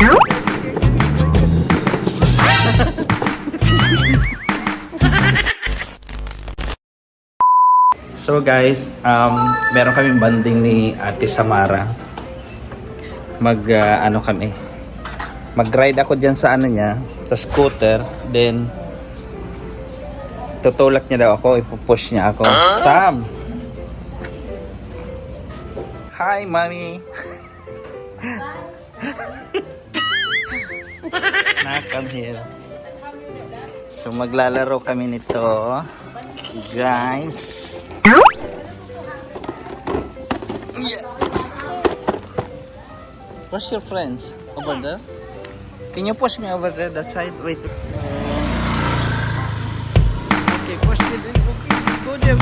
So guys, um, meron kaming banding ni Ate Samara. Mag, ah, ano kami, mag-ride ako dyan sa ano niya, sa scooter, then tutulak niya daw ako, ipupush niya ako. Sam! Hi, mommy! Na, come here. So maglalaro kami nito. Guys. Yeah. Where's your friends? Over there? Can you push me over there, that side? Wait. Okay, push me go there,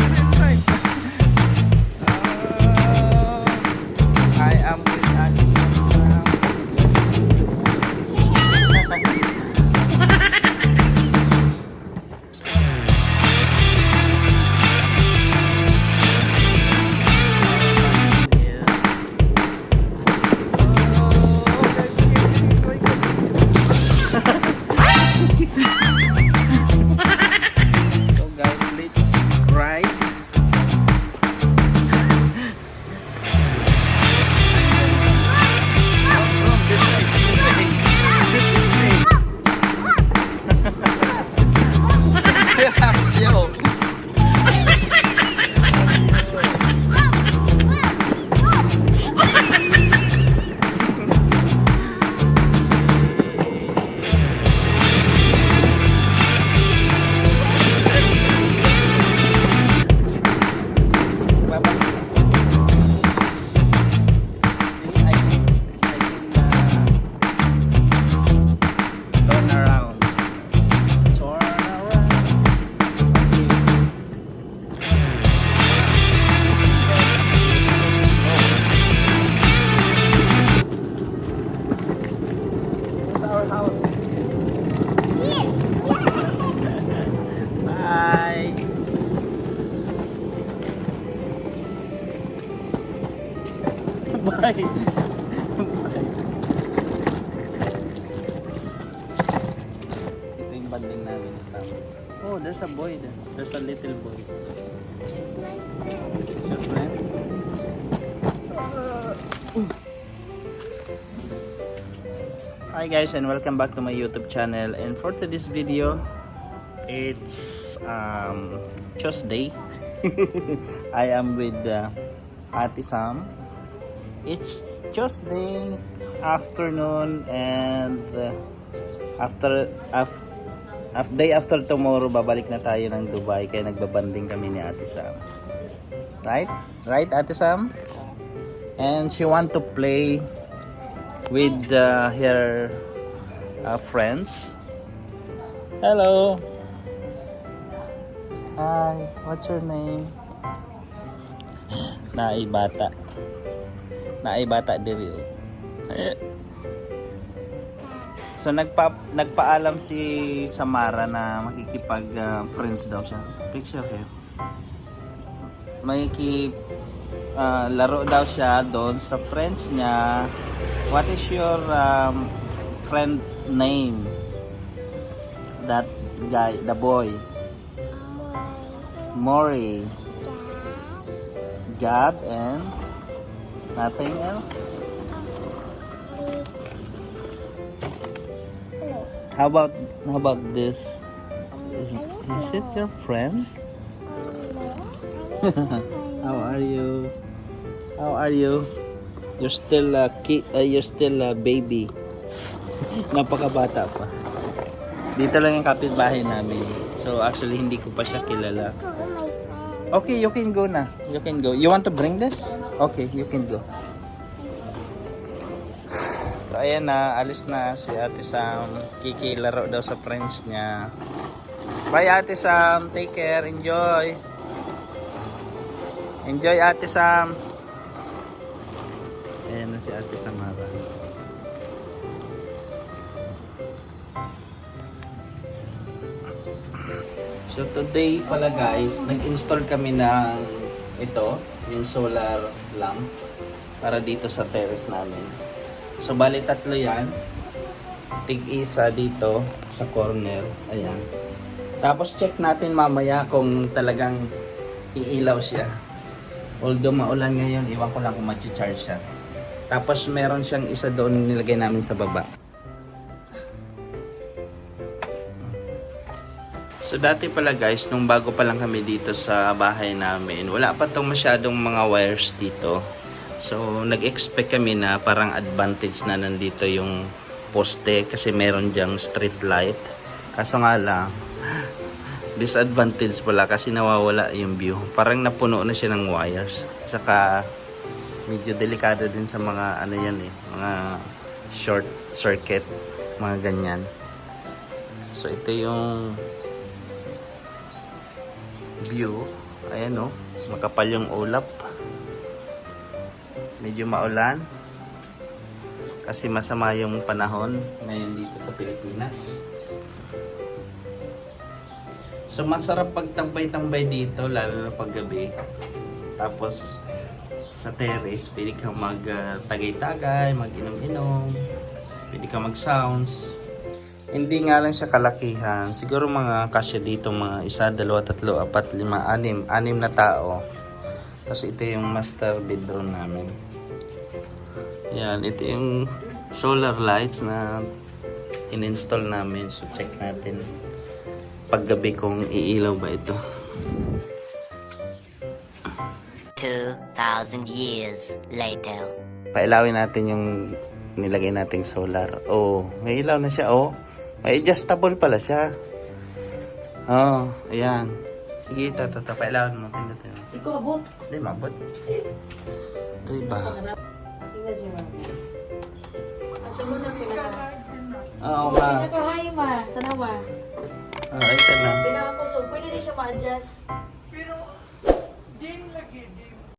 Bye. Bye. Ito yung banding namin sa Oh, there's a boy there. There's a little boy. Is your friend? Hi guys and welcome back to my YouTube channel and for today's video it's um, Tuesday I am with uh, Ate Sam It's Tuesday afternoon and uh, after af, af, day after tomorrow babalik na tayo ng Dubai kaya nagbabanding kami ni Ate Sam. Right? Right Ate Sam? And she want to play with uh, her uh, friends. Hello. Hi, what's your name? Naibata. Naibata diri. oh. So nagpa nagpaalam si Samara na makikipag uh, friends daw siya. Picture here. Makiki uh, laro daw siya doon sa friends niya. What is your um, friend name? That guy, the boy. Mori. Gab and nothing else. How about how about this? Is, is it your friend? how are you? How are you? You're still a kid, uh, you're still a baby. Napakabata pa. Dito lang yung kapitbahay namin. So actually hindi ko pa siya kilala. Okay, you can go na. You can go. You want to bring this? Okay, you can go. So, ayan na, alis na si Ate Sam. Kikilaro daw sa friends niya. Bye Ate Sam. Take care. Enjoy. Enjoy Ate Sam. Ayan na si Ate Samara. So today pala guys, nag-install kami ng ito, yung solar lamp para dito sa terrace namin. So bali tatlo yan. tig-isa dito sa corner. Ayan. Tapos check natin mamaya kung talagang iilaw siya. Although maulan ngayon, iwan ko lang kung mag-charge siya. Tapos meron siyang isa doon nilagay namin sa baba. So dati pala guys, nung bago pa lang kami dito sa bahay namin, wala pa tong masyadong mga wires dito. So nag-expect kami na parang advantage na nandito yung poste kasi meron diyang street light. Kaso nga lang, disadvantage pala kasi nawawala yung view. Parang napuno na siya ng wires. Saka medyo delikado din sa mga ano yan eh, mga short circuit, mga ganyan. So ito yung view. Ayan oh, makapal yung ulap. Medyo maulan. Kasi masama yung panahon ngayon dito sa Pilipinas. So masarap pagtambay-tambay dito lalo na paggabi. Tapos sa terrace, pwede kang mag ah, mag-inom-inom, pwede kang mag-sounds. Hindi nga lang siya kalakihan. Siguro mga kasya dito mga isa, dalawa, tatlo, apat, lima, anim. Anim na tao. Tapos ito yung master bedroom namin. Yan, ito yung solar lights na in-install namin. So check natin paggabi kung iilaw ba ito. 2,000 years later. Pailawin natin yung nilagay nating solar. Oh, may ilaw na siya. Oh, may adjustable pala siya. Oh, ayan. Sige, tata, tata, pailawin mo. Pindutin mo. Ikaw abot. Hindi, mabot. Ito iba. Asa mo na pinaka... Oo nga. Pinaka hay ma. Tanawa. Ah, ito na. Pinaka ko so pwede din siya ma-adjust.